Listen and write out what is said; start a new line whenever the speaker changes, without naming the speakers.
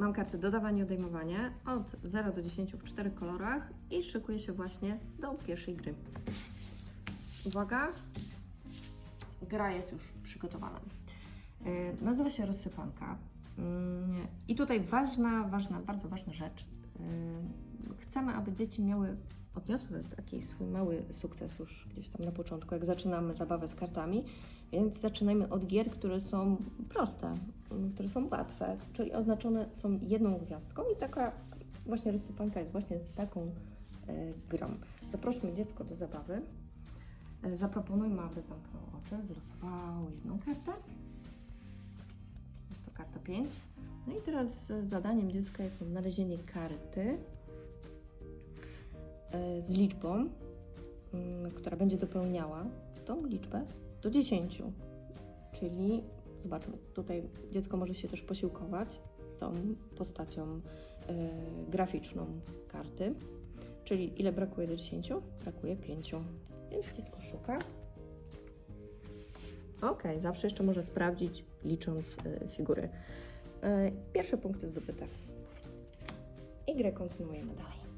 Mam karty dodawanie, odejmowanie od 0 do 10 w czterech kolorach i szykuję się właśnie do pierwszej gry. Uwaga, gra jest już przygotowana. E, Nazywa się rozsypanka. Mm, I tutaj ważna, ważna, bardzo ważna rzecz. E, Chcemy, aby dzieci miały, odniosły taki swój mały sukces już gdzieś tam na początku, jak zaczynamy zabawę z kartami, więc zaczynajmy od gier, które są proste, mm, które są łatwe, czyli oznaczone są jedną gwiazdką i taka właśnie rozsypanka jest właśnie taką e, grą. Zaprośmy dziecko do zabawy. E, Zaproponujmy, aby zamknął oczy, wylosowało jedną kartę. Jest to karta 5. No i teraz e, zadaniem dziecka jest odnalezienie karty z liczbą, mm, która będzie dopełniała tą liczbę do 10. Czyli zobaczmy, tutaj dziecko może się też posiłkować tą postacią e, graficzną karty. Czyli ile brakuje do 10? Brakuje 5. Więc dziecko szuka. Ok, zawsze jeszcze może sprawdzić, licząc y, figury. Y, pierwsze punkty zdobyte. Grę kontynuujemy dalej.